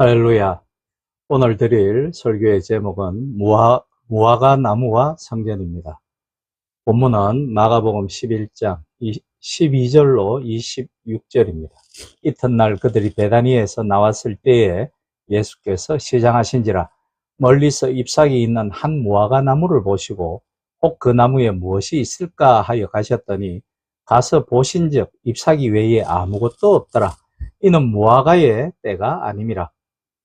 할렐루야. 오늘 드릴 설교의 제목은 무화, 무화과 나무와 성전입니다. 본문은 마가복음 11장 12절로 26절입니다. 이튿날 그들이 베다니에서 나왔을 때에 예수께서 시장하신지라 멀리서 잎사귀 있는 한 무화과 나무를 보시고 혹 그 나무에 무엇이 있을까 하여 가셨더니 가서 보신즉 잎사귀 외에 아무것도 없더라. 이는 무화과의 때가 아님이라.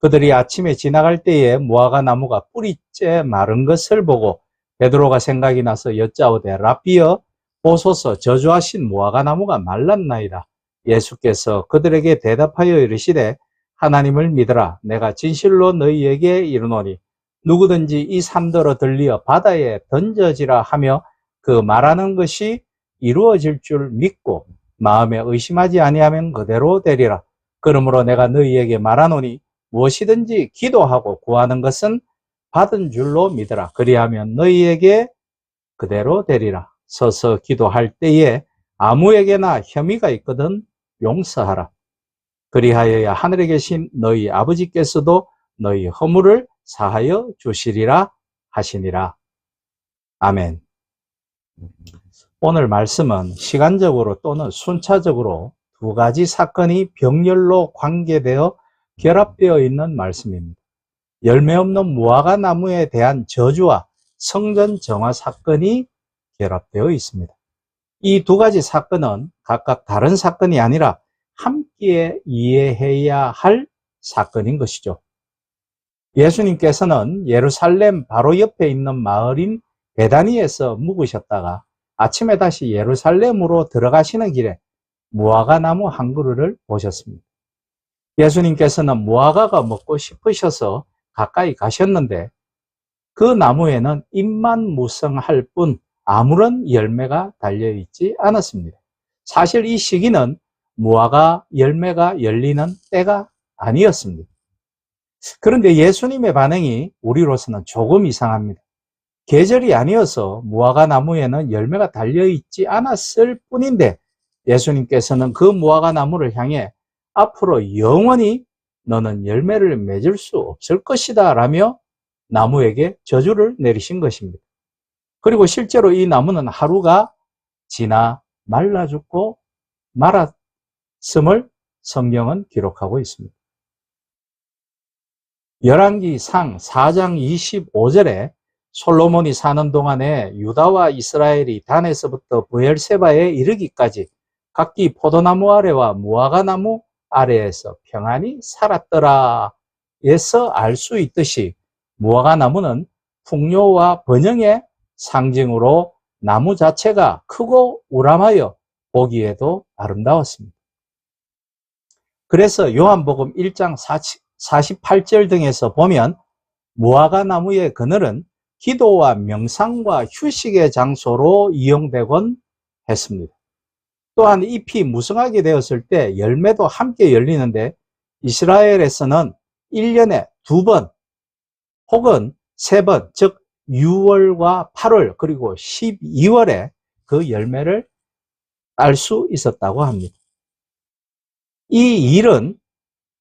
그들이 아침에 지나갈 때에 무화과 나무가 뿌리째 마른 것을 보고 베드로가 생각이 나서 여짜오되 라비어 보소서 저주하신 무화과 나무가 말랐나이다. 예수께서 그들에게 대답하여 이르시되 하나님을 믿으라 내가 진실로 너희에게 이르노니 누구든지 이 산더러 들리어 바다에 던져지라 하며 그 말하는 것이 이루어질 줄 믿고 마음에 의심하지 아니하면 그대로 되리라. 그러므로 내가 너희에게 말하노니 무엇이든지 기도하고 구하는 것은 받은 줄로 믿으라. 그리하면 너희에게 그대로 되리라. 서서 기도할 때에 아무에게나 혐의가 있거든 용서하라. 그리하여야 하늘에 계신 너희 아버지께서도 너희 허물을 사하여 주시리라 하시니라. 아멘. 오늘 말씀은 시간적으로 또는 순차적으로 두 가지 사건이 병렬로 관계되어 결합되어 있는 말씀입니다. 열매 없는 무화과 나무에 대한 저주와 성전 정화 사건이 결합되어 있습니다. 이 두 가지 사건은 각각 다른 사건이 아니라 함께 이해해야 할 사건인 것이죠. 예수님께서는 예루살렘 바로 옆에 있는 마을인 베다니에서 묵으셨다가 아침에 다시 예루살렘으로 들어가시는 길에 무화과 나무 한 그루를 보셨습니다. 예수님께서는 무화과가 먹고 싶으셔서 가까이 가셨는데 그 나무에는 잎만 무성할 뿐 아무런 열매가 달려있지 않았습니다. 사실 이 시기는 무화과 열매가 열리는 때가 아니었습니다. 그런데 예수님의 반응이 우리로서는 조금 이상합니다. 계절이 아니어서 무화과 나무에는 열매가 달려있지 않았을 뿐인데 예수님께서는 그 무화과 나무를 향해 앞으로 영원히 너는 열매를 맺을 수 없을 것이다 라며 나무에게 저주를 내리신 것입니다. 그리고 실제로 이 나무는 하루가 지나 말라 죽고 말았음을 성경은 기록하고 있습니다. 열왕기 상 4장 25절에 솔로몬이 사는 동안에 유다와 이스라엘이 단에서부터 부엘세바에 이르기까지 각기 포도나무 아래와 무화과 나무 아래에서 평안히 살았더라 에서 알 수 있듯이 무화과 나무는 풍요와 번영의 상징으로 나무 자체가 크고 우람하여 보기에도 아름다웠습니다. 그래서 요한복음 1장 48절 등에서 보면 무화과 나무의 그늘은 기도와 명상과 휴식의 장소로 이용되곤 했습니다. 또한 잎이 무성하게 되었을 때 열매도 함께 열리는데 이스라엘에서는 1년에 두 번 혹은 세 번, 즉 6월과 8월 그리고 12월에 그 열매를 딸 수 있었다고 합니다. 이 일은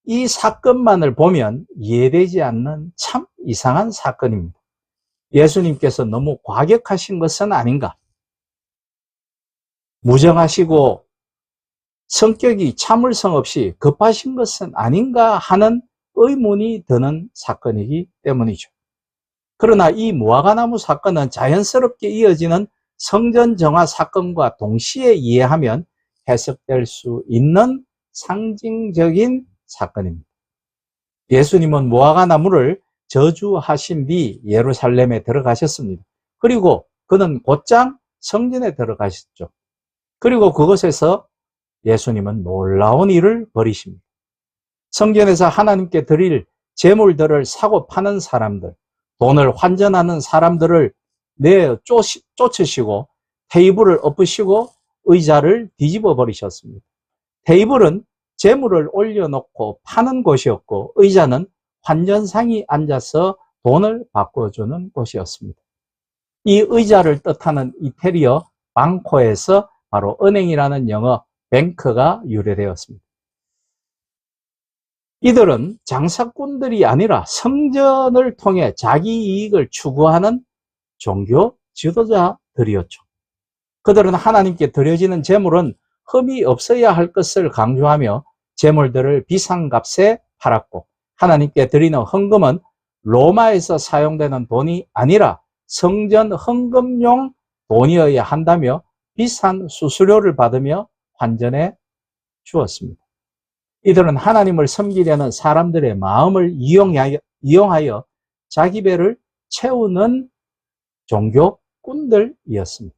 이 사건만을 보면 이해되지 않는 참 이상한 사건입니다. 예수님께서 너무 과격하신 것은 아닌가? 무정하시고 성격이 참을성 없이 급하신 것은 아닌가 하는 의문이 드는 사건이기 때문이죠. 그러나 이 무화과나무 사건은 자연스럽게 이어지는 성전 정화 사건과 동시에 이해하면 해석될 수 있는 상징적인 사건입니다. 예수님은 무화과나무를 저주하신 뒤 예루살렘에 들어가셨습니다. 그리고 그는 곧장 성전에 들어가셨죠. 그리고 그곳에서 예수님은 놀라운 일을 벌이십니다. 성전에서 하나님께 드릴 재물들을 사고 파는 사람들, 돈을 환전하는 사람들을 내 쫓으시고 테이블을 엎으시고 의자를 뒤집어 버리셨습니다. 테이블은 재물을 올려놓고 파는 곳이었고 의자는 환전상이 앉아서 돈을 바꿔주는 곳이었습니다. 이 의자를 뜻하는 이태리어 방코에서 바로 은행이라는 영어 뱅크가 유래되었습니다. 이들은 장사꾼들이 아니라 성전을 통해 자기 이익을 추구하는 종교 지도자들이었죠. 그들은 하나님께 드려지는 재물은 흠이 없어야 할 것을 강조하며 재물들을 비싼 값에 팔았고 하나님께 드리는 헌금은 로마에서 사용되는 돈이 아니라 성전 헌금용 돈이어야 한다며 비싼 수수료를 받으며 환전해 주었습니다. 이들은 하나님을 섬기려는 사람들의 마음을 이용하여, 자기 배를 채우는 종교꾼들이었습니다.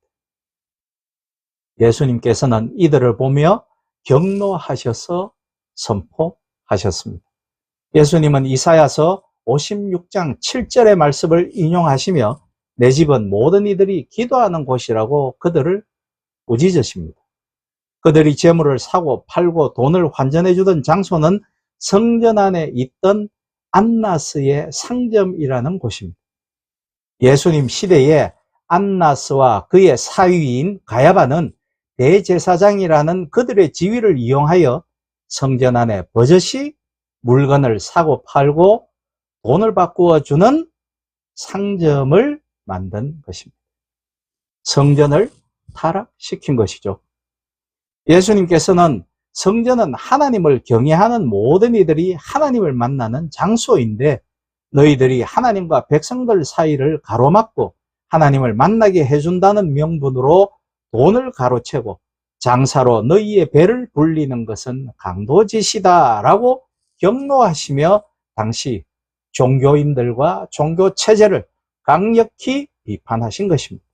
예수님께서는 이들을 보며 경로하셔서 선포하셨습니다. 예수님은 이사야서 56장 7절의 말씀을 인용하시며 내 집은 모든 이들이 기도하는 곳이라고 그들을 꾸짖으십니다. 그들이 재물을 사고 팔고 돈을 환전해 주던 장소는 성전 안에 있던 안나스의 상점이라는 곳입니다. 예수님 시대에 안나스와 그의 사위인 가야바는 대제사장이라는 그들의 지위를 이용하여 성전 안에 버젓이 물건을 사고 팔고 돈을 바꾸어 주는 상점을 만든 것입니다. 성전을 타락시킨 것이죠. 예수님께서는 성전은 하나님을 경외하는 모든 이들이 하나님을 만나는 장소인데 너희들이 하나님과 백성들 사이를 가로막고 하나님을 만나게 해준다는 명분으로 돈을 가로채고 장사로 너희의 배를 불리는 것은 강도짓이다라고 경로하시며 당시 종교인들과 종교 체제를 강력히 비판하신 것입니다.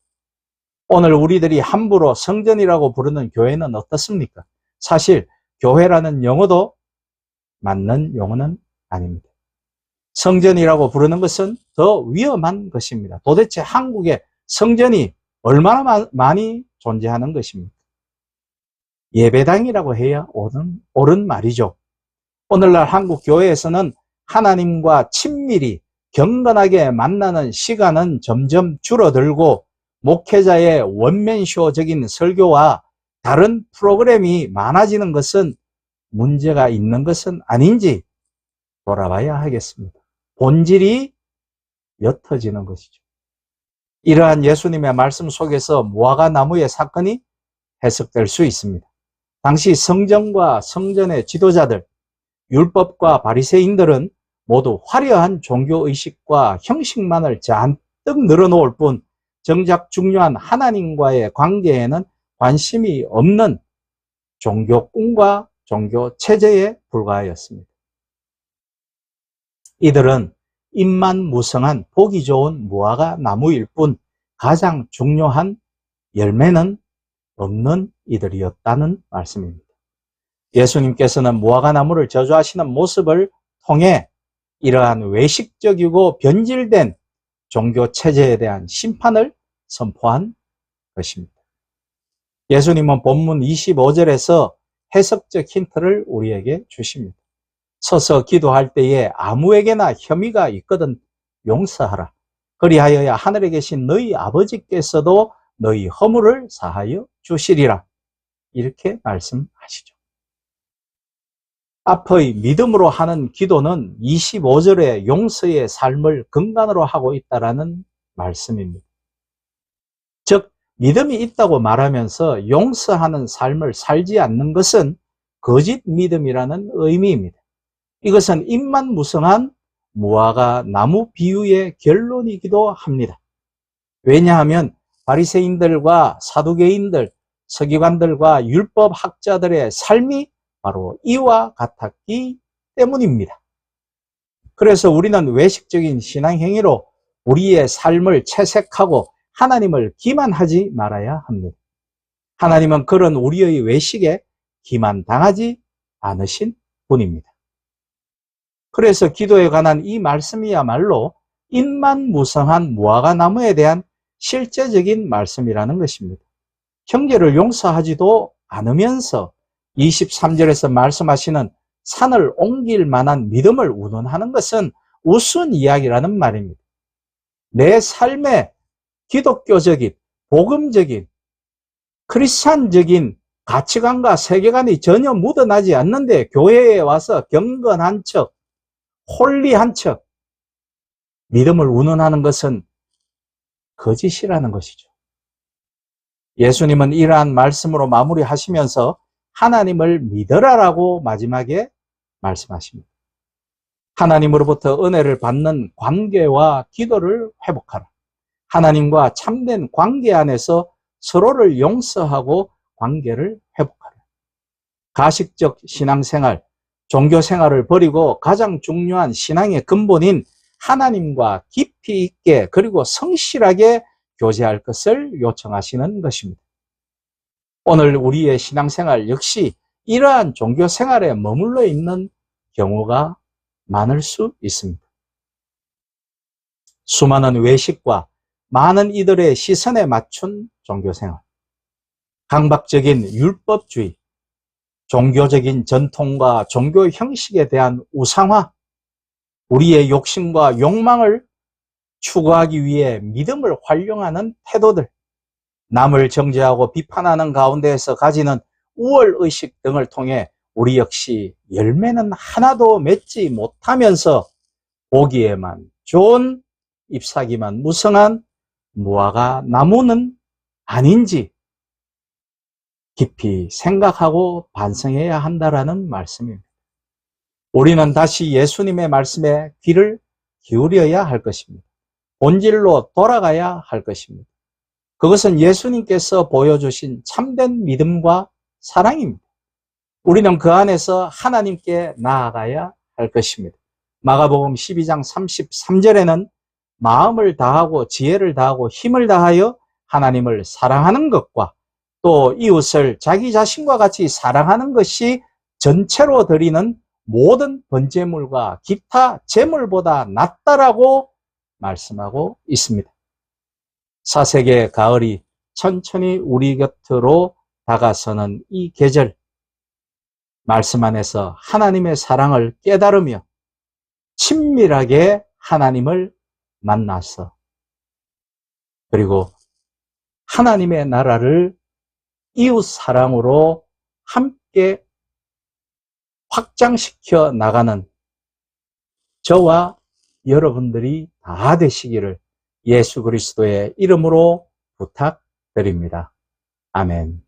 오늘 우리들이 함부로 성전이라고 부르는 교회는 어떻습니까? 사실 교회라는 용어도 맞는 용어는 아닙니다. 성전이라고 부르는 것은 더 위험한 것입니다. 도대체 한국에 성전이 얼마나 많이 존재하는 것입니까? 예배당이라고 해야 옳은, 옳은 말이죠. 오늘날 한국 교회에서는 하나님과 친밀히 경건하게 만나는 시간은 점점 줄어들고 목회자의 원맨쇼적인 설교와 다른 프로그램이 많아지는 것은 문제가 있는 것은 아닌지 돌아봐야 하겠습니다. 본질이 옅어지는 것이죠. 이러한 예수님의 말씀 속에서 무화과 나무의 사건이 해석될 수 있습니다. 당시 성전과 성전의 지도자들, 율법과 바리새인들은 모두 화려한 종교 의식과 형식만을 잔뜩 늘어놓을 뿐 정작 중요한 하나님과의 관계에는 관심이 없는 종교꾼과 종교 체제에 불과하였습니다. 이들은 입만 무성한 보기 좋은 무화과 나무일 뿐 가장 중요한 열매는 없는 이들이었다는 말씀입니다. 예수님께서는 무화과 나무를 저주하시는 모습을 통해 이러한 외식적이고 변질된 종교 체제에 대한 심판을 선포한 것입니다. 예수님은 본문 25절에서 해석적 힌트를 우리에게 주십니다. 서서 기도할 때에 아무에게나 혐의가 있거든 용서하라. 그리하여야 하늘에 계신 너희 아버지께서도 너희 허물을 사하여 주시리라. 이렇게 말씀하시죠. 앞의 믿음으로 하는 기도는 25절의 용서의 삶을 근간으로 하고 있다라는 말씀입니다. 즉 믿음이 있다고 말하면서 용서하는 삶을 살지 않는 것은 거짓 믿음이라는 의미입니다. 이것은 입만 무성한 무화과 나무 비유의 결론이기도 합니다. 왜냐하면 바리새인들과 사두개인들, 서기관들과 율법 학자들의 삶이 바로 이와 같았기 때문입니다. 그래서 우리는 외식적인 신앙 행위로 우리의 삶을 채색하고 하나님을 기만하지 말아야 합니다. 하나님은 그런 우리의 외식에 기만당하지 않으신 분입니다. 그래서 기도에 관한 이 말씀이야말로 인만무성한 무화과 나무에 대한 실제적인 말씀이라는 것입니다. 형제를 용서하지도 않으면서 23절에서 말씀하시는 산을 옮길 만한 믿음을 운운하는 것은 우스운 이야기라는 말입니다. 내 삶에 기독교적인, 복음적인, 크리스찬적인 가치관과 세계관이 전혀 묻어나지 않는데 교회에 와서 경건한 척, 홀리한 척, 믿음을 운운하는 것은 거짓이라는 것이죠. 예수님은 이러한 말씀으로 마무리하시면서 하나님을 믿어라라고 마지막에 말씀하십니다. 하나님으로부터 은혜를 받는 관계와 기도를 회복하라. 하나님과 참된 관계 안에서 서로를 용서하고 관계를 회복하라. 가식적 신앙생활, 종교생활을 버리고 가장 중요한 신앙의 근본인 하나님과 깊이 있게 그리고 성실하게 교제할 것을 요청하시는 것입니다. 오늘 우리의 신앙생활 역시 이러한 종교 생활에 머물러 있는 경우가 많을 수 있습니다. 수많은 외식과 많은 이들의 시선에 맞춘 종교생활, 강박적인 율법주의, 종교적인 전통과 종교 형식에 대한 우상화, 우리의 욕심과 욕망을 추구하기 위해 믿음을 활용하는 태도들, 남을 정죄하고 비판하는 가운데에서 가지는 우월의식 등을 통해 우리 역시 열매는 하나도 맺지 못하면서 보기에만 좋은 잎사귀만 무성한 무화과 나무는 아닌지 깊이 생각하고 반성해야 한다라는 말씀입니다. 우리는 다시 예수님의 말씀에 귀를 기울여야 할 것입니다. 본질로 돌아가야 할 것입니다. 그것은 예수님께서 보여주신 참된 믿음과 사랑입니다. 우리는 그 안에서 하나님께 나아가야 할 것입니다. 마가복음 12장 33절에는 마음을 다하고 지혜를 다하고 힘을 다하여 하나님을 사랑하는 것과 또 이웃을 자기 자신과 같이 사랑하는 것이 전체로 드리는 모든 번제물과 기타 제물보다 낫다라고 말씀하고 있습니다. 사색의 가을이 천천히 우리 곁으로 다가서는 이 계절, 말씀 안에서 하나님의 사랑을 깨달으며 친밀하게 하나님을 만나서 그리고 하나님의 나라를 이웃 사랑으로 함께 확장시켜 나가는 저와 여러분들이 다 되시기를 예수 그리스도의 이름으로 부탁드립니다. 아멘.